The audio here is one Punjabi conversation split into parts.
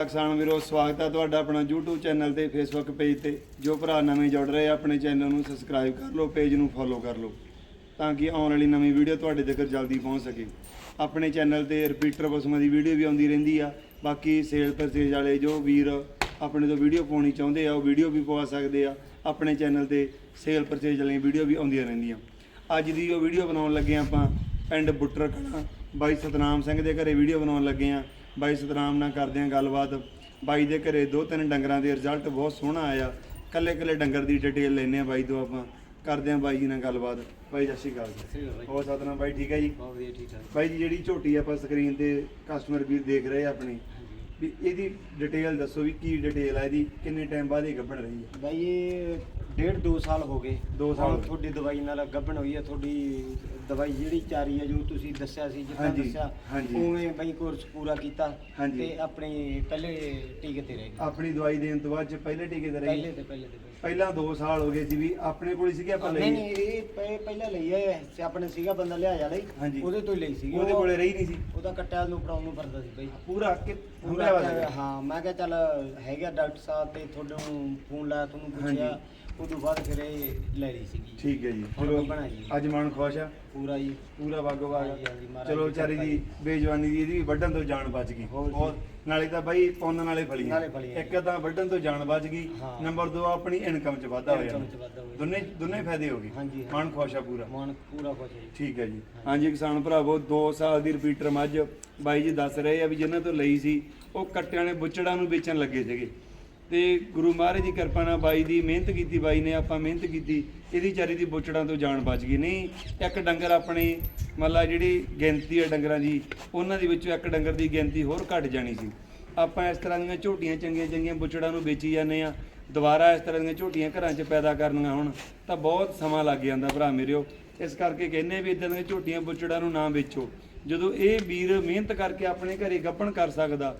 ਕਿਸਾਨ ਵੀਰੋ, ਸਵਾਗਤ ਹੈ ਤੁਹਾਡਾ ਆਪਣਾ YouTube ਚੈਨਲ ਤੇ, Facebook ਪੇਜ ਤੇ। ਜੋ ਭਰਾ ਨਵੇਂ ਜੁੜ ਰਹੇ ਆ, ਆਪਣੇ ਚੈਨਲ ਨੂੰ ਸਬਸਕ੍ਰਾਈਬ ਕਰ ਲਓ ਪੇਜ ਨੂੰ ਫੋਲੋ ਕਰ ਲਓ, ਤਾਂ ਕਿ ਆਉਣ ਵਾਲੀ ਨਵੀਂ ਵੀਡੀਓ ਤੁਹਾਡੇ ਤੱਕ ਜਲਦੀ ਪਹੁੰਚ ਸਕੇ। ਆਪਣੇ ਚੈਨਲ ਤੇ ਰਿਪੀਟਰ ਪਸ਼ੂਆਂ ਦੀ ਵੀਡੀਓ ਵੀ ਆਉਂਦੀ ਰਹਿੰਦੀ ਆ। ਬਾਕੀ ਸੇਲ ਪਰਚੇਜ ਵਾਲੇ ਜੋ ਵੀਰ ਆਪਣੇ ਤੋਂ ਵੀਡੀਓ ਪਾਉਣੀ ਚਾਹੁੰਦੇ ਆ, ਉਹ ਵੀਡੀਓ ਵੀ ਪਵਾ ਸਕਦੇ ਆ। ਆਪਣੇ ਚੈਨਲ ਤੇ ਸੇਲ ਪਰਚੇਜ ਵਾਲੀਆਂ ਵੀਡੀਓ ਵੀ ਆਉਂਦੀਆਂ ਰਹਿੰਦੀਆਂ। ਅੱਜ ਦੀ ਉਹ ਵੀਡੀਓ ਬਣਾਉਣ ਲੱਗੇ ਹਾਂ ਆਪਾਂ ਪਿੰਡ ਬੁੱਟਰ ਕਲਾਂ ਬਾਈ ਸਤਨਾਮ ਸਿੰਘ ਦੇ ਘਰੇ ਵੀਡੀਓ ਬਣਾਉਣ ਲੱਗੇ ਹਾਂ ਬਾਈ ਸਤਨਾਮ ਨਾਲ ਕਰਦੇ ਹਾਂ ਗੱਲਬਾਤ। ਬਾਈ ਦੇ ਘਰੇ ਦੋ ਤਿੰਨ ਡੰਗਰਾਂ ਦੇ ਰਿਜ਼ਲਟ ਬਹੁਤ ਸੋਹਣਾ ਆਇਆ। ਕੱਲੇ ਕੱਲੇ ਡੰਗਰ ਦੀ ਡਿਟੇਲ ਲੈਨੇ ਆ ਬਾਈ ਤੋਂ ਆਪਾਂ। ਕਰਦੇ ਹਾਂ ਬਾਈ ਜੀ ਨਾਲ ਗੱਲਬਾਤ। ਬਾਈ ਸਤਿ ਸ਼੍ਰੀ ਅਕਾਲ ਹੋਰ ਸਤਨਾਮ ਬਾਈ ਠੀਕ ਹੈ ਜੀ? ਬਹੁਤ ਵਧੀਆ ਠੀਕ ਠਾਕ। ਬਾਈ ਜੀ ਜਿਹੜੀ ਝੋਟੀ ਆਪਾਂ ਸਕਰੀਨ ਤੇ ਕਸਟਮਰ ਵੀਰ ਦੇਖ ਰਹੇ ਆ ਆਪਣੀ ਵੀ ਇਹਦੀ ਡਿਟੇਲ ਦੱਸੋ ਵੀ ਕੀ ਡਿਟੇਲ ਆ ਇਹਦੀ ਕਿੰਨੇ ਟਾਈਮ ਬਾਅਦ ਇਹ ਗੱਭਣ ਰਹੀ ਹੈ? ਬਾਈ ਇਹ ਡੇਢ ਦੋ ਸਾਲ ਹੋ ਗਏ। ਦੋ ਸਾਲ ਹੋ। ਤੁਹਾਡੀ ਦਵਾਈ ਨਾਲ ਗੱਭਣ ਹੋਈ ਹੈ ਤੁਹਾਡੀ ਦਵਾਈ ਜਿਹੜੀ ਚਾਰੀ ਹੈ ਜੋ ਤੁਸੀਂ ਦੱਸਿਆ ਸੀ ਜਿੱਦਾਂ ਹਾਂਜੀ, ਦੱਸਿਆ ਹਾਂਜੀ। ਉਵੇਂ ਬਾਈ ਕੋਰਸ ਪੂਰਾ ਕੀਤਾ ਹਾਂਜੀ। ਤੇ ਆਪਣੇ ਪਹਿਲੇ ਟੀਕੇ ਤੇ ਰਹਿ ਗਏ। ਆਪਣੀ ਦਵਾਈ ਦੇਣ ਤੋਂ ਬਾਅਦ ਚ ਪਹਿਲੇ ਟੀਕੇ ਤੇ ਰਹੀ ਪਹਿਲੇ ਤੇ ਪਹਿਲੇ ਤੇ ਪਹਿਲੇ। ਪਹਿਲਾਂ 2 ਸਾਲ ਹੋ ਗਏ ਸੀ ਵੀ ਆਪਣੇ ਕੋਲ ਹੀ ਸੀਗੇ ਆਪਾਂ ਨਹੀਂ ਲਈ ਨਹੀਂ ਇਹ ਪਹਿ- ਪਹਿਲਾਂ ਲਈ ਹੈ ਸੇ ਆਪਣੇ ਸੀਗਾ ਬੰਦਾ ਲਿਆ ਹਾਂਜੀ। ਹੀ ਉਹਦੇ ਤੋਂ ਹੀ ਲਈ ਸੀ ਉਹਦੇ ਕੋਲੇ ਰਹੀ ਨਹੀਂ ਸੀ? ਉਹਦਾ ਕੱਟਿਆ ਨੂੰ ਫੜਾਉਣ ਨੂੰ ਫਿਰਦਾ ਸੀ ਬਾਈ। ਪੂਰਾ ਕਿ ਪੂਰਾ ਹਾਂ ਮੈਂ ਕਿਹਾ ਚੱਲ ਹੈਗਾ ਡਾਕਟਰ ਸਾਹਿਬ ਤੇ ਤੁਹਾਨੂੰ ਫੋਨ ਲਾਇਆ ਤੁਹਾਨੂੰ ਪੁੱਛਿਆ। ਉਦੋਂ ਬਾਅਦ ਫਿਰ ਇਹ ਲੈ ਲਈ ਸੀਗੀ। ਠੀਕ ਹੈ ਜੀ। ਹੁਣ ਚਲੋ ਗੱਭਣ ਆ ਜੀ। ਅੱਜ ਮਨ ਖੁਸ਼ ਆ। ਪੂਰਾ ਜੀ। ਪੂਰਾ ਵਾਗੋ ਵਾਗ। ਹਾਂਜੀ, ਹਾਂਜੀ, ਮਹਾਰਾਜ ਚਲੋ ਦੀ ਵਿਚਾਰੀ ਕਿਰਪਾ ਦੀ। ਬੇਜਵਾਨੀ ਦੀ ਇਹਦੀ ਵੀ ਵੱਢਣ ਤੋਂ ਜਾਨ ਬਚ ਗਈ। ਹੋਰ ਜੀ। ਨਾਲੇ ਤਾਂ ਬਾਈ ਪੁੰਨ ਨਾਲੇ ਫਲੀਆਂ। ਨਾਲੇ ਫਲੀਆਂ। ਇੱਕ ਤਾਂ ਵੱਢਣ ਤੋਂ ਜਾਨ ਬਚ ਗਈ। ਹਾਂ। ਨੰਬਰ 2 ਆਪਣੀ ਇਨਕਮ ਚ ਵਾਧਾ ਹੋ ਇਨਕਮ ਜਾਣਾ ਚ ਵਾਧਾ ਹੋ ਜਾਣਾ। ਦੋਨੇ ਦੋਨੇ ਫਾਇਦੇ ਹੋ ਗਏ। ਹਾਂਜੀ, ਹਾਂ। ਮਨ ਖੁਸ਼ ਆ ਪੂਰਾ। ਮਨ ਪੂਰਾ ਖੁਸ਼ ਹੈ ਜੀ। ਠੀਕ ਹੈ ਜੀ। ਹਾਂਜੀ। ਕਿਸਾਨ ਭਰਾਵੋ 2 ਸਾਲ ਦੀ ਰਿਪੀਟਰ ਮੱਝ। ਬਾਈ ਜੀ ਦੱਸ ਰਹੇ ਆ ਵੀ ਜਿਨ੍ਹਾਂ ਤੋਂ ਲਈ ਸੀ ਉਹ ਕੱਟਿਆਂ ਨੇ ਬੁੱਚੜਾਂ ਨੂੰ ਵੇਚਣ ਲੱਗੇ ਸੀਗੇ। ਤੇ ਗੁਰੂ ਮਹਾਰਾਜ ਦੀ ਕਿਰਪਾ ਨਾਲ ਬਾਈ ਦੀ ਮਿਹਨਤ ਕੀਤੀ, ਬਾਈ ਨੇ ਆਪਾਂ ਮਿਹਨਤ ਕੀਤੀ, ਇਹਦੀ ਚਾਰੀ ਦੀ ਬੁੱਚੜਾਂ ਤੋਂ ਜਾਨ ਬਚ ਗਈ। ਨਹੀਂ, ਇੱਕ ਡੰਗਰ ਆਪਣੇ ਮੱਲਾ ਜਿਹੜੀ ਗਿਣਤੀ ਹੈ ਡੰਗਰਾਂ ਦੀ, ਉਹਨਾਂ ਦੇ ਵਿੱਚੋਂ ਇੱਕ ਡੰਗਰ ਦੀ ਗਿਣਤੀ ਹੋਰ ਘਟ ਜਾਣੀ ਸੀ। ਆਪਾਂ ਇਸ ਤਰ੍ਹਾਂ ਦੀਆਂ ਝੋਟੀਆਂ ਚੰਗੀਆਂ ਚੰਗੀਆਂ ਬੁੱਚੜਾਂ ਨੂੰ ਵੇਚੀ ਜਾਂਦੇ ਆ ਦੁਬਾਰਾ ਇਸ ਤਰ੍ਹਾਂ ਦੀਆਂ ਝੋਟੀਆਂ ਘਰਾਂ 'ਚ ਪੈਦਾ ਕਰਨੀਆਂ ਹੁਣ, ਤਾਂ ਬਹੁਤ ਸਮਾਂ ਲੱਗ ਜਾਂਦਾ ਭਰਾ ਮੇਰਿਓ। ਇਸ ਕਰਕੇ ਕਹਿੰਦੇ ਵੀ ਇਦਾਂ ਦੀਆਂ ਝੋਟੀਆਂ ਬੁੱਚੜਾਂ ਨੂੰ ਨਾ ਵੇਚੋ। ਜਦੋਂ ਇਹ ਵੀਰ ਮਿਹਨਤ ਕਰਕੇ ਆਪਣੇ ਘਰੇ ਗੱਪਣ ਕਰ ਸਕਦਾ,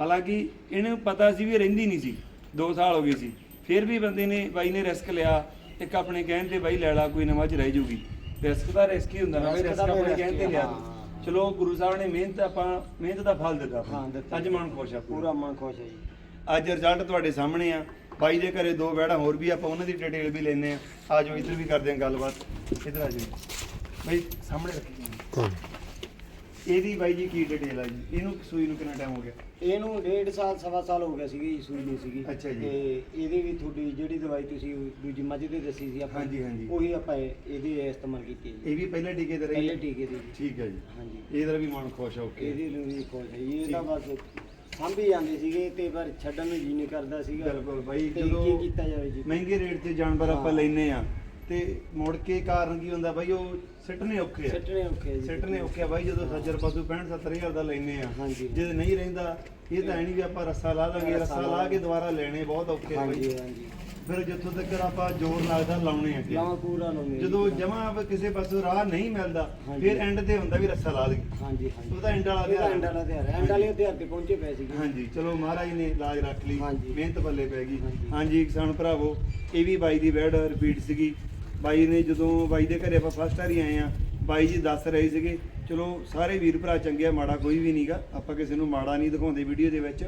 ਹਾਲਾਂਕਿ ਇਹਨੂੰ ਪਤਾ ਸੀ ਵੀ ਇਹ ਰਹਿੰਦੀ ਨਹੀਂ ਸੀ। 2 ਸਾਲ ਹੋ ਗਏ ਸੀ। ਫਿਰ ਵੀ ਬੰਦੇ ਨੇ ਬਾਈ ਨੇ ਰਿਸਕ ਲਿਆ ਇੱਕ ਆਪਣੇ ਕਹਿਣ ਤੇ ਬਾਈ ਲੈ ਲਾ ਕੋਈ ਨਵਾਂ ਚ ਰਹਿ ਜੂਗੀ। ਰਿਸਕ ਦਾ ਰਿਸਕ ਹੀ ਹੁੰਦਾ ਨਾ ਰਿਸਕ ਦਾ ਆਪਣੇ ਕਹਿਣ ਤੇ ਲਿਆ। ਚਲੋ ਗੁਰੂ ਸਾਹਿਬ ਨੇ ਮਿਹਨਤ ਆਪਾਂ ਮਿਹਨਤ ਦਾ ਫਲ ਦਿੱਤਾ। ਅੱਜ ਮਨ ਖੁਸ਼ ਆ ਪੂਰਾ। ਮਨ ਖੁਸ਼ ਹੈ ਜੀ। ਅੱਜ ਰਿਜ਼ਲਟ ਤੁਹਾਡੇ ਸਾਹਮਣੇ ਆ। ਬਾਈ ਦੇ ਘਰੇ ਦੋ ਵੈੜਾ ਹੋਰ ਵੀ ਆਪਾਂ ਉਹਨਾਂ ਦੀ ਡਿਟੇਲ ਵੀ ਲੈਨੇ ਆ। ਆ ਜਾਓ ਇੱਧਰ ਵੀ ਕਰਦੇ ਆ ਗੱਲਬਾਤ। ਇੱਧਰ ਆ ਜਾਓ। ਬਾਈ ਸਾਹਮਣੇ ਰੱਖੀ। ਇਹਦੀ ਬਾਈ ਜੀ ਕੀ ਡਿਟੇਲ ਆ ਜੀ ਇਹਨੂੰ ਸੂਈ ਨੂੰ ਕਿੰਨਾ ਟਾਈਮ ਹੋ ਗਿਆ ਇਹਨੂੰ ਡੇਢ ਸਾਲ ਸਵਾ ਸਾਲ ਹੋ ਗਿਆ ਸੀਗੀ ਜੀ ਸੂਈ ਨੂੰ ਸੀਗੀ ਅੱਛਾ ਜੀ। ਤੇ ਇਹਦੇ ਵੀ ਤੁਹਾਡੀ ਜਿਹੜੀ ਦਵਾਈ ਤੁਸੀਂ ਦੂਜੀ ਮੱਝ ਦੇ ਦੱਸੀ ਸੀ ਆਪਾਂ ਹਾਂਜੀ, ਹਾਂਜੀ। ਉਹੀ ਆਪਾਂ ਇਹ- ਇਹਦੀ ਇਸਤੇਮਾਲ ਕੀਤੀ ਹੈ ਜੀ ਇਹ ਵੀ ਪਹਿਲੇ ਟੀਕੇ ਤੇ ਰਹੀ ਪਹਿਲੇ ਹੈ? ਟੀਕੇ ਦੀ ਜੀ। ਠੀਕ ਹੈ ਜੀ ਹਾਂਜੀ ਇਹਦਾ ਵੀ ਮਨ ਖੁਸ਼ ਆ ਓਕੇ ਇਹਦੀ ਨੂੰ ਵੀ ਖੁਸ਼ ਹੈ ਜੀ ਇਹਦਾ ਬਸ ਸਾਂਭੀ ਜਾਂਦੇ ਸੀਗੇ ਤੇ ਪਰ ਛੱਡਣ ਨੂੰ ਜੀ ਨਹੀਂ ਕਰਦਾ ਸੀਗਾ ਬਿਲਕੁਲ ਬਾਈ ਤੇ ਜਦੋਂ ਕੀ ਕੀਤਾ ਜਾਵੇ ਜੀ ਮਹਿੰਗੇ ਰੇਟ ਤੇ ਜਾਨਵਰ ਆਪਾਂ ਹਾਂ। ਲੈਨੇ ਆ ਤੇ ਮੁੜ ਕੇ ਕਾਰਨ ਕੀ ਹੁੰਦਾ ਬਾਈ ਉਹ ਸਿੱਟਨੇ ਔਖੇ ਆ। ਸਿੱਟਣੇ ਔਖੇ ਜੀ। ਸਿੱਟਨੇ ਔਖੇ ਆ ਬਾਈ ਜਦੋਂ ਸੱਜਰ ਪਸ਼ੂ 65 70000 ਦਾ ਲੈਨੇ ਆ। ਹਾਂਜੀ। ਜੇ ਨਹੀਂ ਰਹਿੰਦਾ ਇਹ ਤਾਂ ਐ ਨਹੀਂ ਵੀ ਆਪਾਂ ਰੱਸਾ ਲਾ ਦਾਂਗੇ ਰੱਸਾ ਲਾ ਕੇ ਦੁਬਾਰਾ ਲੈਣੇ ਬਹੁਤ ਔਖੇ ਆ ਬਾਈ। ਹਾਂਜੀ ਫਿਰ ਜਿੱਥੋਂ ਤੱਕ ਆਪਾਂ ਜ਼ੋਰ ਲੱਗਦਾ ਲਾਉਣੇ ਆ ਲਾਵਾ ਪੂਰਾ ਆ ਜੀ। ਜਦੋਂ ਜਮਾ ਕਿਸੇ ਪਾਸੋਂ ਰਾਹ ਨਹੀਂ ਮਿਲਦਾ ਹਾਂਜੀ। ਫਿਰ ਐਂਡ ਤੇ ਹੁੰਦਾ ਵੀ ਰੱਸਾ ਲਾ ਦੇ ਹਾਂਜੀ ਹਾਂਜੀ। ਉਹਦਾ end ਵਾਲਾ ਇਹਦਾ end ਵਾਲਾ ਤਿਉਹਾਰ ਹੈ ਐਂਡ ਵਾਲੇ ਤਿਉਹਾਰ ਤੇ ਪਹੁੰਚੇ ਪਏ ਸੀਗੇ। ਹਾਂਜੀ ਚਲੋ ਮਹਾਰਾਜ ਨੇ ਇਲਾਜ ਰੱਖ ਲਈ ਹਾਂਜੀ। ਮਿਹਨਤ ਪੱਲੇ ਪੈ ਗਈ। ਹਾਂਜੀ। ਹਾਂਜੀ ਕਿਸਾਨ ਭਰਾਵੋ ਇਹ ਵੀ ਬਾਈ ਦੀ ਵੈਡ ਰਿਪੀਟ ਸੀਗੀ। ਬਾਈ ਨੇ ਜਦੋਂ ਬਾਈ ਦੇ ਘਰੇ ਆਪਾਂ ਫਸਟ ਵਾਰੀ ਆਏ ਆ, ਬਾਈ ਜੀ ਦੱਸ ਰਹੇ ਸੀਗੇ, ਚਲੋ ਸਾਰੇ ਵੀਰ ਭਰਾ ਚੰਗੇ ਆ, ਮਾੜਾ ਕੋਈ ਵੀ ਨਹੀਂਗਾ ਆਪਾਂ ਕਿਸੇ ਨੂੰ ਮਾੜਾ ਨਹੀਂ ਦਿਖਾਉਂਦੇ ਵੀਡੀਓ ਦੇ ਵਿੱਚ।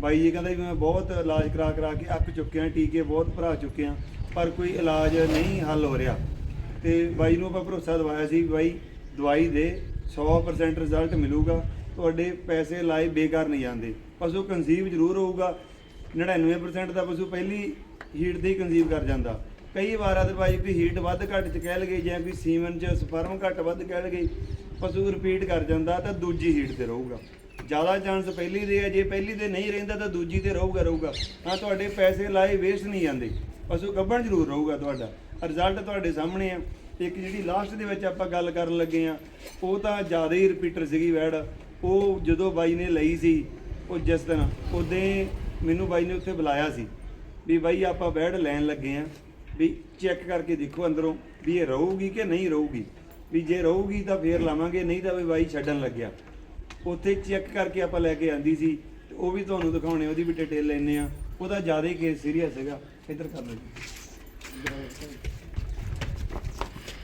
ਬਾਈ ਜੀ ਕਹਿੰਦਾ ਵੀ ਮੈਂ ਬਹੁਤ ਇਲਾਜ ਕਰਾ ਕਰਾ ਕੇ ਅੱਕ ਚੁੱਕਿਆ ਟੀਕੇ ਬਹੁਤ ਭਰਾ ਚੁੱਕਿਆ ਪਰ ਕੋਈ ਇਲਾਜ ਨਹੀਂ ਹੱਲ ਹੋ ਰਿਹਾ। ਤੇ ਬਾਈ ਨੂੰ ਆਪਾਂ ਭਰੋਸਾ ਦਵਾਇਆ ਸੀ ਬਾਈ ਦਵਾਈ ਦੇ 100% ਰਿਜ਼ਲਟ ਮਿਲੂਗਾ, ਤੁਹਾਡੇ ਪੈਸੇ ਲਾਏ ਬੇਕਾਰ ਨਹੀਂ ਜਾਂਦੇ। ਪਸ਼ੂ ਕਨਸੀਵ ਜ਼ਰੂਰ ਹੋਊਗਾ 99% ਦਾ ਪਸ਼ੂ ਪਹਿਲੀ ਹੀਟ ਦੇ ਹੀ ਕਨਸੀਵ ਕਰ ਜਾਂਦਾ। ਕਈ ਵਾਰ ਅਦਰਵਾਈਜ਼ ਵੀ ਹੀਟ ਵੱਧ ਘੱਟ ਚ ਕਹਿ ਲਗੇ ਜਾਂ ਵੀ ਸੀਮਨ ਚ ਸਪਰਮ ਘੱਟ ਵੱਧ ਕਹਿ ਲਗੇ ਪਸ਼ੂ ਰਿਪੀਟ ਕਰ ਜਾਂਦਾ ਤਾਂ ਦੂਜੀ ਹੀਟ ਤੇ ਰਹੂਗਾ। ਜ਼ਿਆਦਾ ਚਾਂਸ ਪਹਿਲੀ ਦੇ ਆ, ਜੇ ਪਹਿਲੀ ਤੇ ਨਹੀਂ ਰਹਿੰਦਾ ਤਾਂ ਦੂਜੀ ਤੇ ਰਹੂਗਾ ਰਹੂਗਾ। ਤਾਂ ਤੁਹਾਡੇ ਪੈਸੇ ਲਾਏ ਵੇਸਟ ਨਹੀਂ ਜਾਂਦੇ। ਪਸ਼ੂ ਗੱਭਣ ਜ਼ਰੂਰ ਰਹੂਗਾ ਤੁਹਾਡਾ। ਰਿਜ਼ਲਟ ਤੁਹਾਡੇ ਸਾਹਮਣੇ ਆ। ਇੱਕ ਜਿਹੜੀ ਲਾਸਟ ਦੇ ਵਿੱਚ ਆਪਾਂ ਗੱਲ ਕਰਨ ਲੱਗੇ ਆ, ਉਹ ਤਾਂ ਜ਼ਿਆਦਾ ਹੀ ਰਿਪੀਟਰ ਸੀਗੀ ਵੈੜ। ਉਹ ਜਦੋਂ ਬਾਈ ਨੇ ਲਈ ਸੀ, ਉਹ ਜਿਸ ਦਿਨ, ਉਹਦੇ ਮੈਨੂੰ ਬਾਈ ਨੇ ਉੱਥੇ ਬੁਲਾਇਆ ਸੀ, ਵੀ ਬਾਈ ਆਪਾਂ ਬੈਡ ਲੈਣ ਲੱਗੇ ਆ। ਵੀ ਚੈੱਕ ਕਰਕੇ ਦੇਖੋ ਅੰਦਰੋਂ ਵੀ ਇਹ ਰਹੂਗੀ ਕਿ ਨਹੀਂ ਰਹੂਗੀ। ਵੀ ਜੇ ਰਹੂਗੀ ਤਾਂ ਫੇਰ ਲਾਵਾਂਗੇ ਨਹੀਂ ਤਾਂ ਵੀ ਬਾਈ ਛੱਡਣ ਲੱਗਿਆ। ਉੱਥੇ ਚੈੱਕ ਕਰਕੇ ਆਪਾਂ ਲੈ ਕੇ ਆਂਦੀ ਸੀ ਤੇ ਉਹ ਵੀ ਤੁਹਾਨੂੰ ਦਿਖਾਉਣੇ ਉਹਦੀ ਵੀ ਡਿਟੇਲ ਲੈਣੇ ਆ ਉਹਦਾ ਜ਼ਿਆਦਾ ਹੀ ਕੇਸ ਸੀਰੀਅਸ ਹੈਗਾ। ਇੱਧਰ ਕਰ ਲਓ ਜੀ।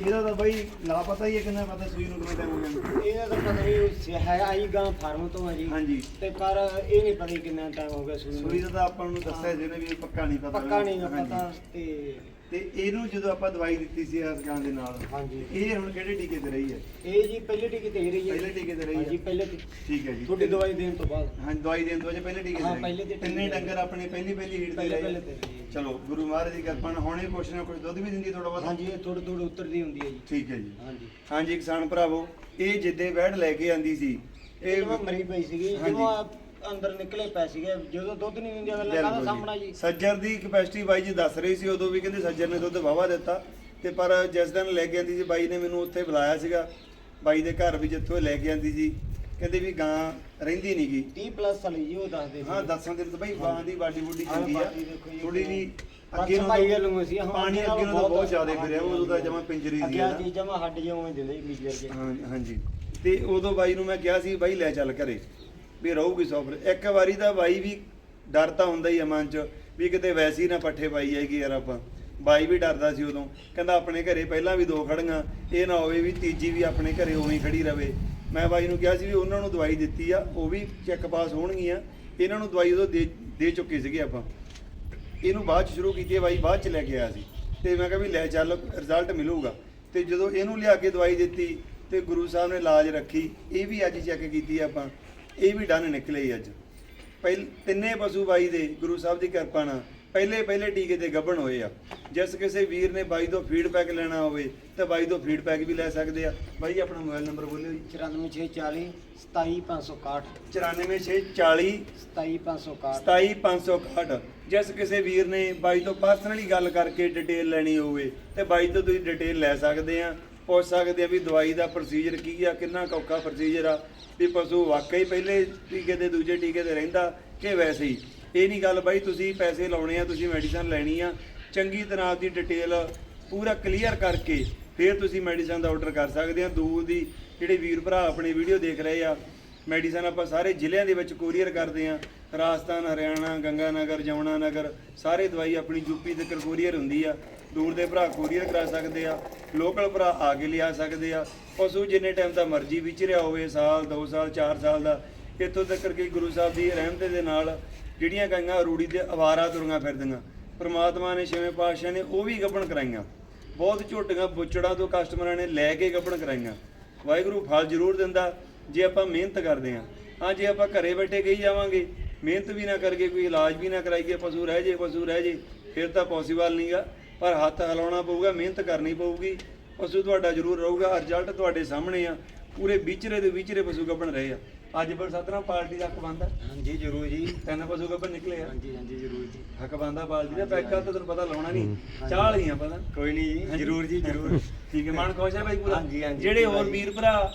ਇਹਦਾ ਤਾਂ ਬਾਈ ਲਾਪਤਾ ਹੀ ਹੈ ਕਿੰਨਾ ਪਤਾ ਸੂਈ ਨੂੰ ਕਿੰਨਾ ਟਾਈਮ ਹੋ ਗਿਆ। ਇਹਦਾ ਤਾਂ ਪਤਾ ਨਹੀਂ ਹੈ ਆਈ ਗਾਂ ਫਾਰਮ ਤੋਂ ਹੈ ਜੀ। ਹਾਂਜੀ। ਤੇ ਪਰ ਇਹ ਨਹੀਂ ਪਤਾ ਕਿੰਨਾ ਟਾਈਮ ਹੋ ਗਿਆ ਸੂਈ ਦਾ ਤਾਂ ਆਪਾਂ ਨੂੰ ਦੱਸਿਆ ਜਿਹਨੇ ਵੀ ਪੱਕਾ ਨਹੀਂ ਪਤਾ। ਪੱਕਾ ਨਹੀਂ। ਪਤਾ ਤੇ ਤੇ ਇਹਨੂੰ ਜਦੋਂ ਆਪਾਂ ਦਵਾਈ ਦਿੱਤੀ ਸੀ ਇਸ ਗਾਂ ਦੇ ਨਾਲ ਹਾਂਜੀ। ਇਹ ਹੁਣ ਕਿਹੜੇ ਟੀਕੇ ਤੇ ਰਹੀ ਹੈ? ਇਹ ਜੀ ਪਹਿਲੇ ਟੀਕੇ ਤੇ ਹੀ ਰਹੀ ਹੈ। ਪਹਿਲੇ ਟੀਕੇ ਤੇ ਰਹੀ ਹੈ। ਪਹਿਲੇ ਤੇ ਠੀਕ ਹੈ ਜੀ। ਤੁਹਾਡੀ ਦਵਾਈ ਦੇਣ ਤੋਂ ਬਾਅਦ। ਹਾਂ ਦਵਾਈ ਦੇਣ ਤੋਂ ਵਜੇ ਪਹਿਲੇ ਟੀਕੇ ਹਾਂ, ਤੇ ਪਹਿਲੇ। ਤੇ ਤਿੰਨੇ ਡੰਗਰ ਆਪਣੇ ਪਹਿਲੀ ਪਹਿਲੀ ਹੀਟ ਤੇ ਰਹੇ ਜੀ। ਚਲੋ ਗੁਰੂ ਮਹਾਰਾਜ ਦੀ ਕਿਰਪਾ ਨਾਲ ਹੁਣੇ ਕੁਛ ਨਾ ਕੁਛ ਦੁੱਧ ਵੀ ਦਿੰਦੀ ਥੋੜਾ ਬਹੁਤ। ਹਾਂਜੀ ਇਹ ਥੋੜੀ ਥੋੜੀ ਉਤਰਦੀ ਹੁੰਦੀ ਹੈ ਜੀ। ਠੀਕ ਹੈ ਜੀ। ਹਾਂਜੀ। ਹਾਂਜੀ ਕਿਸਾਨ ਭਰਾਵੋ ਇਹ ਜਿੱਦੇ ਬੈੜ ਲੈ ਕੇ ਆਂਦੀ ਸੀ ਇਹ ਮਰੀ ਪਈ ਸੀਗੀ। ਜਦੋਂ ਅੰਦਰ ਨਿਕਲੇ ਪੈ ਸੀਗੇ ਜਦੋਂ ਦੁੱਧ ਨਹੀਂ ਦਿੰਦੀ ਅਗਲਾ ਕਾਹਦਾ ਸਾਹਮਣਾ ਜੀ? ਸੱਜਰ ਦੀ ਕਪੈਸਿਟੀ ਬਾਈ ਜੀ ਦੱਸ ਰਹੀ ਸੀ ਉਦੋਂ ਵੀ ਕਹਿੰਦੇ ਸੱਜਰ ਨੇ ਦੁੱਧ ਵਾਵਾ ਦਿੱਤਾ। ਤੇ ਪਰ ਜਿਸ ਦਿਨ ਲੈ ਕੇ ਆਂਦੀ ਸੀ ਬਾਈ ਨੇ ਮੈਨੂੰ ਉੱਥੇ ਬੁਲਾਇਆ ਸੀਗਾ। ਬਾਈ ਦੇ ਘਰ ਵੀ ਜਿੱਥੋਂ ਲੈ ਕੇ ਆਂਦੀ ਸੀ ਕਹਿੰਦੇ ਵੀ ਗਾਂ ਰਹਿੰਦੀ ਨਹੀਂ ਗੀ। 30 ਪਲੱਸ ਵਾਲੀ ਜੀ ਉਹ ਦੱਸਦੇ ਸੀ ਹਾਂ ਦੱਸਾਂ ਦੇ ਤਾਂ ਬਾਈ ਬਾਂ ਦੀ ਬਾਡੀ ਬੁੱਡੀ ਚੰਗੀ ਆ। ਜੀ, ਥੋੜੀ ਜੀ ਅੱਗੇ ਸਫ਼ਾਈ ਨਾਲੋਂ ਵੱਲੋਂ ਸੀ, ਹੁਣ ਪਾਣੀ ਅੱਗੇ ਅੱਗੇ ਨਾਲੋਂ ਬਹੁਤ ਜ਼ਿਆਦਾ ਫਿਰਿਆ ਉਦੋਂ ਤਾਂ। ਜਮਾ ਪਿੰਜਰੀ ਸੀ ਅੱਗੇ ਇਹਦਾ। ਚੀਜ਼ਾਂ ਮੈਂ ਹੱਡ ਜਿਹਾ ਉਵੇਂ ਦਿੰਦੇ ਮੀਜਰ ਕੇ ਹਾਂ ਹਾਂਜੀ। ਤੇ ਉਦੋਂ ਬਾਈ ਨੂੰ ਮੈਂ ਕਿਹਾ ਸੀ ਬਾਈ ਲੈ ਚੱਲ ਘਰੇ। ਵੀ ਰਹੂਗੀ ਸੌਬਰ ਇੱਕ ਵਾਰੀ ਤਾਂ ਬਾਈ ਵੀ ਡਰ ਤਾਂ ਹੁੰਦਾ ਹੀ ਆ ਮਨ ਚ ਵੀ ਕਿਤੇ ਵੈਸੀ ਹੀ ਨਾ ਪੱਠੇ ਪਾਈ ਜਾਏਗੀ ਯਾਰ ਆਪਾਂ। ਬਾਈ ਵੀ ਡਰਦਾ ਸੀ ਉਦੋਂ। ਕਹਿੰਦਾ ਆਪਣੇ ਘਰੇ ਪਹਿਲਾਂ ਵੀ ਦੋ ਖੜੀਆਂ, ਇਹ ਨਾ ਹੋਵੇ ਵੀ ਤੀਜੀ ਵੀ ਆਪਣੇ ਘਰੇ ਉਵੇਂ ਹੀ ਖੜੀ ਰਵੇ। ਮੈਂ ਬਾਈ ਨੂੰ ਕਿਹਾ ਸੀ ਵੀ ਉਹਨਾਂ ਨੂੰ ਦਵਾਈ ਦਿੱਤੀ ਆ, ਉਹ ਵੀ ਚੈੱਕ ਪਾਸ ਹੋਣਗੀਆਂ। ਇਹਨਾਂ ਨੂੰ ਦਵਾਈ ਉਦੋਂ ਦੇ ਦੇ ਚੁੱਕੇ ਸੀਗੇ ਆਪਾਂ। ਇਹਨੂੰ ਬਾਅਦ ਚ ਸ਼ੁਰੂ ਕੀਤੀ ਬਾਈ ਬਾਅਦ ਚ ਲੈ ਕੇ ਆਇਆ ਸੀ। ਤੇ ਮੈਂ ਕਿਹਾ ਵੀ ਲੈ ਚੱਲ ਰਿਜ਼ਲਟ ਮਿਲੂਗਾ। ਤੇ ਜਦੋਂ ਇਹਨੂੰ ਲਿਆ ਕੇ ਦਵਾਈ ਦਿੱਤੀ ਤੇ ਗੁਰੂ ਸਾਹਿਬ ਨੇ ਇਲਾਜ ਰੱਖੀ, ਇਹ ਵੀ ਅੱਜ ਚੈੱਕ ਕੀਤੀ ਆਪਾਂ। ਇਹ ਵੀ ਡਨ ਨਿਕਲੇ ਹੀ ਅੱਜ। ਪਹਿਲ ਤਿੰਨੇ ਪਸ਼ੂ ਬਾਈ ਦੇ ਗੁਰੂ ਸਾਹਿਬ ਦੀ ਕਿਰਪਾ ਨਾਲ ਪਹਿਲੇ ਪਹਿਲੇ ਟੀਕੇ ਤੇ ਗੱਭਣ ਹੋਏ ਆ। ਜਿਸ ਕਿਸੇ ਵੀਰ ਨੇ ਬਾਈ ਤੋਂ ਫੀਡਬੈਕ ਲੈਣਾ ਹੋਵੇ ਤਾਂ ਬਾਈ ਤੋਂ ਫੀਡਬੈਕ ਵੀ ਲੈ ਸਕਦੇ ਆ। ਬਾਈ ਆਪਣਾ ਮੋਬਾਈਲ ਨੰਬਰ ਬੋਲਿਓ ਜੀ। 94640 27561 94640 27561 27561 ਜਿਸ ਕਿਸੇ ਵੀਰ ਨੇ ਬਾਈ ਤੋਂ ਪਰਸਨਲੀ ਗੱਲ ਕਰਕੇ ਡਿਟੇਲ ਲੈਣੀ ਹੋਵੇ ਤੇ ਬਾਈ ਤੋਂ ਤੁਸੀਂ ਡਿਟੇਲ ਲੈ ਸਕਦੇ ਆ। ਪੁੱਛ ਸਕਦੇ ਆ ਵੀ ਦਵਾਈ ਦਾ ਪ੍ਰੋਸੀਜਰ ਕੀ ਆ, ਕਿੰਨਾ ਕੁ ਪ੍ਰੋਸੀਜਰ ਆ, ਵੀ ਪਸ਼ੂ ਵਾਕਈ ਪਹਿਲੇ ਟੀਕੇ ਤੇ ਦੂਜੇ ਟੀਕੇ ਤੇ ਰਹਿੰਦਾ ਕਿ ਵੈਸੇ ਹੀ? ਇਹ ਨਹੀਂ ਗੱਲ ਬਾਈ, ਤੁਸੀਂ ਪੈਸੇ ਲਾਉਣੇ ਆ, ਤੁਸੀਂ ਮੈਡੀਸਨ ਲੈਣੀ ਆ, ਚੰਗੀ ਤਰ੍ਹਾਂ ਦੀ ਡਿਟੇਲ ਪੂਰਾ ਕਲੀਅਰ ਕਰਕੇ ਫਿਰ ਤੁਸੀਂ ਮੈਡੀਸਨ ਦਾ ਆਰਡਰ ਕਰ ਸਕਦੇ ਆ। ਦੂਰ ਦੀ ਜਿਹੜੇ ਵੀਰ ਭਰਾ ਆਪਣੀ ਵੀਡੀਓ ਦੇਖ ਰਹੇ ਆ ਮੈਡੀਸਨ ਆਪਾਂ ਸਾਰੇ ਜ਼ਿਲ੍ਹਿਆਂ ਦੇ ਵਿੱਚ ਕੋਰੀਅਰ ਕਰਦੇ ਆ। ਰਾਜਸਥਾਨ, ਹਰਿਆਣਾ, ਗੰਗਾਨਗਰ, ਜਮੁਨਾਨਗਰ, ਸਾਰੇ ਦਵਾਈ ਆਪਣੀ ਯੂਪੀ ਤੱਕ ਕੋਰੀਅਰ ਹੁੰਦੀ ਆ। ਦੂਰ ਦੇ ਭਰਾ ਕੋਰੀਅਰ ਕਰਾ ਸਕਦੇ ਆ ਲੋਕਲ ਭਰਾ ਆ ਕੇ ਲਿਆ ਸਕਦੇ ਆ। ਪਸ਼ੂ ਜਿੰਨੇ ਟਾਈਮ ਦਾ ਮਰਜ਼ੀ ਵਿਚਰਿਆ ਹੋਵੇ, ਸਾਲ 2 ਸਾਲ 4 ਸਾਲ ਦਾ, ਇੱਥੋਂ ਤੱਕ ਕਿ ਗੁਰੂ ਸਾਹਿਬ ਦੀ ਰਹਿਮਤ ਦੇ ਨਾਲ ਜਿਹੜੀਆਂ ਗਾਈਆਂ ਰੂੜੀ ਤੇ ਅਵਾਰਾ ਤੁਰੀਆਂ ਫਿਰਦੀਆਂ, ਪ੍ਰਮਾਤਮਾ ਨੇ ਛੇਵੇਂ ਪਾਤਸ਼ਾਹ ਨੇ ਉਹ ਵੀ ਗੱਭਣ ਕਰਾਈਆਂ। ਬਹੁਤ ਝੋਟੀਆਂ, ਬੁੱਚੜਾਂ ਤੋਂ ਕਸਟਮਰਾਂ ਨੇ ਲੈ ਕੇ ਗੱਭਣ ਕਰਾਈਆਂ। ਵਾਹਿਗੁਰੂ ਫਲ ਜ਼ਰੂਰ ਦਿੰਦਾ, ਜੇ ਆਪਾਂ ਮਿਹਨਤ ਕਰਦੇ ਹਾਂ। ਹਾਂ, ਜੇ ਆਪਾਂ ਘਰੇ ਬੈਠੇ ਗਈ ਜਾਵਾਂਗੇ, ਮਿਹਨਤ ਵੀ ਨਾ ਕਰਕੇ, ਕੋਈ ਇਲਾਜ ਵੀ ਨਾ ਕਰਾਈਏ, ਪਸ਼ੂ ਰਹਿ ਜੇ, ਪਸ਼ੂ ਰਹਿ ਜੇ, ਫਿਰ ਤਾਂ ਪੋਸੀਬਲ ਨਹੀਂਗਾ ਪਰ ਹੱਥ ਹਿਲਾਉਣਾ ਪਊਗਾ ਮਿਹਨਤ ਕਰਨੀ ਪਊਗੀ। ਪਸ਼ੂ ਤੁਹਾਡਾ ਜ਼ਰੂਰ ਰਹੂਗਾ ਰਿਜ਼ਲਟ ਤੁਹਾਡੇ ਸਾਹਮਣੇ ਆ। ਪੂਰੇ ਵਿਚਰੇ ਦੇ ਵਿਚਰੇ ਪਸ਼ੂ ਗੱਭਣ ਰਹੇ ਆ। ਅੱਜ ਬਰਸਾਤਰਾ ਪਾਰਟੀ ਦਾ ਹੱਕ ਬੰਦਾ ਹਾਂਜੀ ਜ਼ਰੂਰ ਜੀ। ਤਿੰਨ ਪਸ਼ੂ ਗੱਭਣ ਨਿਕਲੇ ਆ। ਹਾਂਜੀ ਹਾਂਜੀ ਜ਼ਰੂਰ ਜੀ। ਹੱਕ ਬੰਦਾ ਪਾਲਟੀ ਦਾ ਪੈਕਾ ਤਾਂ ਤੁਹਾਨੂੰ ਪਤਾ ਲਾਉਣਾ ਨਹੀਂ। ਚਾਲ ਹੀ ਆ ਪਤਾ। ਕੋਈ ਨਹੀਂ ਜੀ ਜ਼ਰੂਰ ਜੀ ਜ਼ਰੂਰ। ਠੀਕ ਹੈ ਮਨ ਖੁਸ਼ ਹੈ ਬਾਈ ਪੂਰਾ? ਹਾਂਜੀ, ਹਾਂਜੀ, ਜਿਹੜੇ ਹੋਰ। ਵੀਰ ਭਰਾ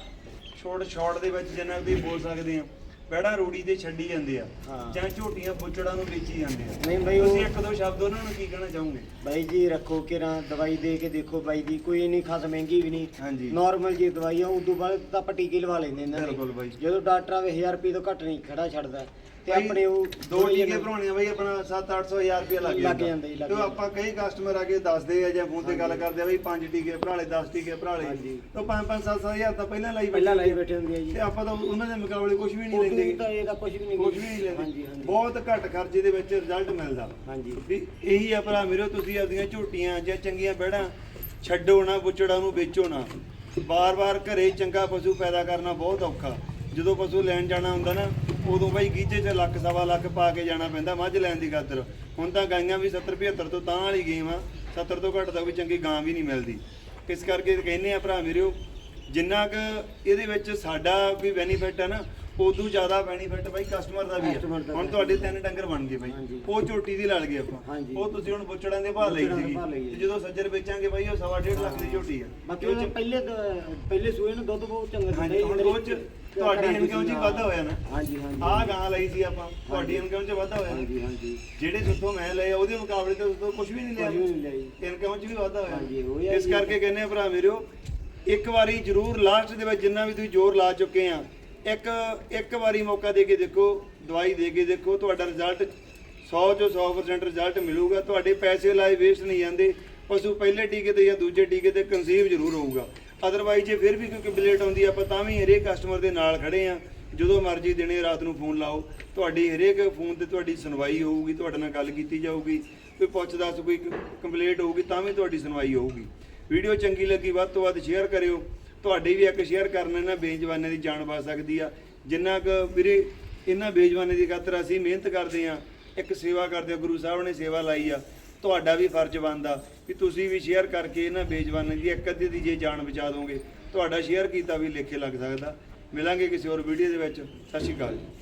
ਛੋਟ ਛੋਟ ਦੇ ਵਿੱਚ ਜਿੰਨਾ ਵੀ ਬੋਲ ਸਕਦੇ ਆ। ਬੈੜਾ ਰੂੜੀ ਤੇ ਛੱਡੀ ਜਾਂਦੇ ਆ ਹਾਂ। ਜਾਂ ਝੋਟੀਆਂ ਬੁੱਚੜਾਂ ਨੂੰ ਵੇਚੀ ਜਾਂਦੇ ਆ ਨਹੀਂ ਬਾਈ, ਉਹ- ਤੁਸੀਂ ਇੱਕ ਦੋ ਸ਼ਬਦ ਉਹਨਾਂ ਨੂੰ ਕੀ ਕਹਿਣਾ ਚਾਹੋਗੇ ਬਾਈ ਜੀ ਰੱਖੋ ਕਿਰਾਂ ਦਵਾਈ ਦੇ ਕੇ ਦੇਖੋ ਬਾਈ ਦੀ ਕੋਈ ਇੰਨੀ ਖਾਸ ਮਹਿੰਗੀ ਵੀ ਨਹੀਂ ਹਾਂਜੀ। ਨਾਰਮਲ ਜੀ ਦਵਾਈ ਆ ਉਦੋਂ ਬਾਅਦ ਤਾਂ ਆਪਾਂ ਟੀਕੇ ਲਵਾ ਲੈਂਦੇ ਇਹਨਾਂ ਦੇ ਬਿਲਕੁਲ ਬਾਈ। ਜਦੋਂ ਡਾਕਟਰ ਆਵੇ 1000 ਰੁਪਏ ਤੋਂ ਘੱਟ ਨਹੀਂ ਖੜਾ ਛੱਡਦਾ ਤੇ ਆਪਣੇ ਉਹ ਦੋ ਟੀਕੇ ਭਰਾਉਣੇ ਆ ਬਾਈ ਆਪਣਾ 7-800 ਹਜ਼ਾਰ ਰੁਪਏ ਲੱਗ ਲੱਗ ਜਾਂਦਾ। ਜੀ, ਲੱਗ ਤੇ ਜਾਂਦਾ। ਆਪਾਂ ਕਈ ਕਸਟਮਰ ਆ ਕੇ ਦੱਸਦੇ ਆ ਜਾਂ ਫੋਨ ਤੇ ਗੱਲ ਕਰਦੇ ਆ ਬਈ ਪੰਜ ਟੀਕੇ ਭਰਾਲੇ 10 ਟੀਕੇ ਭਰਾਲੇ ਹਾਂਜੀ। ਤਾਂ 5-5 7-7 ਹਜ਼ਾਰ ਤਾਂ ਪਹਿਲਾਂ ਲਾਈ ਪਹਿਲਾਂ ਬੈਠੇ ਲਾਈ ਬੈਠੇ ਹੁੰਦੇ ਆ ਜੀ। ਤੇ ਆਪਾਂ ਤਾਂ ਉਹਨਾਂ ਦੇ ਮੁਕਾਬਲੇ ਕੁਝ ਵੀ ਨਹੀਂ ਲੈਂਦੇ। ਤਾਂ ਇਹਦਾ ਕੁਝ ਵੀ ਨਹੀਂ ਕੁਝ ਵੀ ਨਹੀਂ ਹਾਂਜੀ ਲੈਂਦੇ। ਹਾਂਜੀ ਬਹੁਤ ਘੱਟ ਖਰਚੇ ਦੇ ਵਿੱਚ ਰਿਜ਼ਲਟ ਮਿਲਦਾ। ਹਾਂਜੀ। ਵੀ ਇਹੀ ਆ ਭਰਾ ਮੇਰੋ ਤੁਸੀਂ ਆਪਦੀਆਂ ਝੋਟੀਆਂ ਜਾਂ ਚੰਗੀਆਂ ਬੈੜਾਂ ਛੱਡੋ ਨਾ ਬੁੱਚੜਾਂ ਨੂੰ ਵੇਚੋ ਨਾ। ਬਾਰ-ਬਾਰ ਘਰੇ ਚੰਗਾ ਪਸ਼ੂ ਪੈਦਾ ਕਰਨਾ ਬਹੁਤ ਔਖਾ। ਜਦੋਂ ਪਸ਼ੂ ਲੈਣ ਜਾਣਾ ਹੁੰਦਾ ਨਾ ਉਦੋਂ ਬਾਈ ਗੀਜੇ 'ਚ ਲੱਖ ਸਵਾ ਲੱਖ ਪਾ ਕੇ ਜਾਣਾ ਪੈਂਦਾ ਮੱਝ ਲੈਣ ਦੀ ਖਾਤਰ। ਹੁਣ ਤਾਂ ਗਾਈਆਂ ਵੀ 70 75 ਤੋਂ ਤਾਂ ਵਾਲੀ ਗੇਮ ਆ। 70 ਤੋਂ ਘੱਟ ਤਾਂ ਕੋਈ ਚੰਗੀ ਗਾਂ ਵੀ ਨਹੀਂ ਮਿਲਦੀ। ਇਸ ਕਰਕੇ ਕਹਿੰਦੇ ਆ ਭਰਾ ਮੇਰਿਓ ਜਿੰਨਾ ਕੁ ਇਹਦੇ ਵਿੱਚ ਸਾਡਾ ਕੋਈ ਬੈਨੀਫਿਟ ਹੈ ਨਾ ਉਦੋਂ ਜ਼ਿਆਦਾ ਬੈਨੀਫਿਟ ਬਾਈ ਕਸਟਮਰ ਦਾ ਵੀ ਹੈ ਹੁਣ ਵੀ। ਤੁਹਾਡੇ ਤਿੰਨ ਡੰਗਰ ਬਣ ਗਏ ਬਾਈ। ਉਹ ਝੋਟੀ ਦੀ ਲੜ ਗਏ ਆਪਾਂ। ਉਹ ਤੁਸੀਂ ਹੁਣ ਬੁੱਚੜਾਂ ਦੇ ਭਾਅ ਲਈ ਸੀਗੀ। ਹੈ। ਤੇ ਜਦੋਂ ਸੱਜਰ ਵੇਚਾਂਗੇ ਬਾਈ ਉਹ ਸਵਾ ਡੇਢ ਲੱਖ ਦੀ ਝੋਟੀ ਆ। ਬਾਕੀ ਪਹਿਲੇ ਪਹਿਲੇ ਸੂਏ ਨੂੰ ਦੁੱਧ ਬਹੁਤ ਚੰਗਾ ਦਿੰਦਾ ਚ ਤੁਹਾਡੀ ਇਨਕਮ 'ਚ ਹੀ ਵਾਧਾ ਹੋਇਆ ਨਾ। ਹਾਂਜੀ ਹਾਂਜੀ ਆਹ ਗਾਂ ਲਈ ਸੀ ਆਪਾਂ ਤੁਹਾਡੀ। ਇਨਕਮ 'ਚ ਵਾਧਾ ਹੋਇਆ। ਨਾ ਹਾਂਜੀ ਹਾਂਜੀ। ਜਿਹੜੇ ਸੁੱਥੋਂ ਮੈਂ ਲਏ ਆ, ਉਹਦੇ ਮੁਕਾਬਲੇ ਤੇ ਉਦੋਂ ਕੁਝ ਵੀ ਨਹੀਂ ਕੁਝ ਵੀ ਨਹੀਂ ਲਿਆ ਜੀ। ਇਨਕਮ 'ਚ ਵੀ ਵਾਧਾ ਹਾਂਜੀ, ਉਹ ਹੋਇਆ ਇਸ ਜੀ। ਕਰਕੇ ਕਹਿੰਦੇ ਆ ਭਰਾ ਮੇਰਿਓ ਇੱਕ ਵਾਰੀ ਜ਼ਰੂਰ ਲਾਸਟ ਦੇ ਵਿੱਚ ਜਿੰਨਾ ਵੀ ਤੁਸੀਂ ਜ਼ੋਰ ਲਾ ਚੁੱਕੇ ਆ ਇੱਕ ਇੱਕ ਵਾਰੀ ਮੌਕਾ ਦੇ ਕੇ ਦੇਖੋ ਦਵਾਈ ਦੇ ਕੇ ਦੇਖੋ ਤੁਹਾਡਾ ਰਿਜ਼ਲਟ 100 ਚੋਂ 100% ਰਿਜ਼ਲਟ ਮਿਲੂਗਾ। ਤੁਹਾਡੇ ਪੈਸੇ ਲਾਏ ਵੇਸਟ ਨਹੀਂ ਜਾਂਦੇ। ਪਸ਼ੂ ਪਹਿਲੇ ਟੀਕੇ ਤੇ ਜਾਂ ਦੂਜੇ ਟੀਕੇ ਤੇ ਕਨਸੀਵ ਜ਼ਰੂਰ ਹੋਊਗਾ। ਅਦਰਵਾਈਜ਼ ਜੇ ਫਿਰ ਵੀ ਕੋਈ ਕੰਪਲੇਂਟ ਆਉਂਦੀ ਆ, ਆਪਾਂ ਤਾਂ ਵੀ ਹਰੇਕ ਕਸਟਮਰ ਦੇ ਨਾਲ ਖੜੇ ਆ। ਜਦੋਂ ਮਰਜ਼ੀ ਦਿਨੇ ਰਾਤ ਨੂੰ ਫੋਨ ਲਾਓ ਤੁਹਾਡੀ ਹਰੇਕ ਫੋਨ ਤੇ ਤੁਹਾਡੀ ਸੁਣਵਾਈ ਹੋਊਗੀ ਤੁਹਾਡੇ ਨਾਲ ਗੱਲ ਕੀਤੀ ਜਾਊਗੀ ਕੋਈ ਪੁੱਛਦਾ ਦੱਸ ਕੋਈ ਕੰਪਲੇਂਟ ਹੋਊਗੀ ਤਾਂ ਵੀ ਤੁਹਾਡੀ ਸੁਣਵਾਈ ਹੋਊਗੀ। ਵੀਡੀਓ ਚੰਗੀ ਲੱਗੀ ਵੱਧ ਤੋਂ ਵੱਧ ਸ਼ੇਅਰ ਕਰਿਓ। ਤੁਹਾਡੀ ਵੀ ਇੱਕ ਸ਼ੇਅਰ ਕਰਨ ਨਾਲ ਨਾ ਦੀ ਜਾਨ ਬਚ ਸਕਦੀ ਆ। ਜਿੰਨਾ ਕੁ ਵੀਰੇ ਇਹਨਾਂ ਬੇਜਵਾਨੇ ਦੀ ਖਾਤਰ ਅਸੀਂ ਮਿਹਨਤ ਕਰਦੇ ਆ ਇੱਕ ਸੇਵਾ ਕਰਦੇ ਆ ਗੁਰੂ ਸਾਹਿਬ ਨੇ ਸੇਵਾ ਲਾਈ ਆ। ਤੁਹਾਡਾ ਵੀ ਫਰਜ਼ ਬਣਦਾ ਕਿ ਤੁਸੀਂ ਵੀ ਸ਼ੇਅਰ ਕਰਕੇ ਇਹਨਾਂ ਬੇਜਵਾਨਾਂ ਦੀ ਇੱਕ ਅੱਧੇ ਦੀ ਜੇ ਜਾਨ ਬਚਾ ਦੋਗੇ। ਤੁਹਾਡਾ ਸ਼ੇਅਰ ਕੀਤਾ ਵੀ ਲੇਖੇ ਲੱਗ ਸਕਦਾ। ਮਿਲਾਂਗੇ ਕਿਸੇ ਹੋਰ ਵੀਡੀਓ ਦੇ ਵਿੱਚ। ਸਤਿ ਸ਼੍ਰੀ ਅਕਾਲ ਜੀ।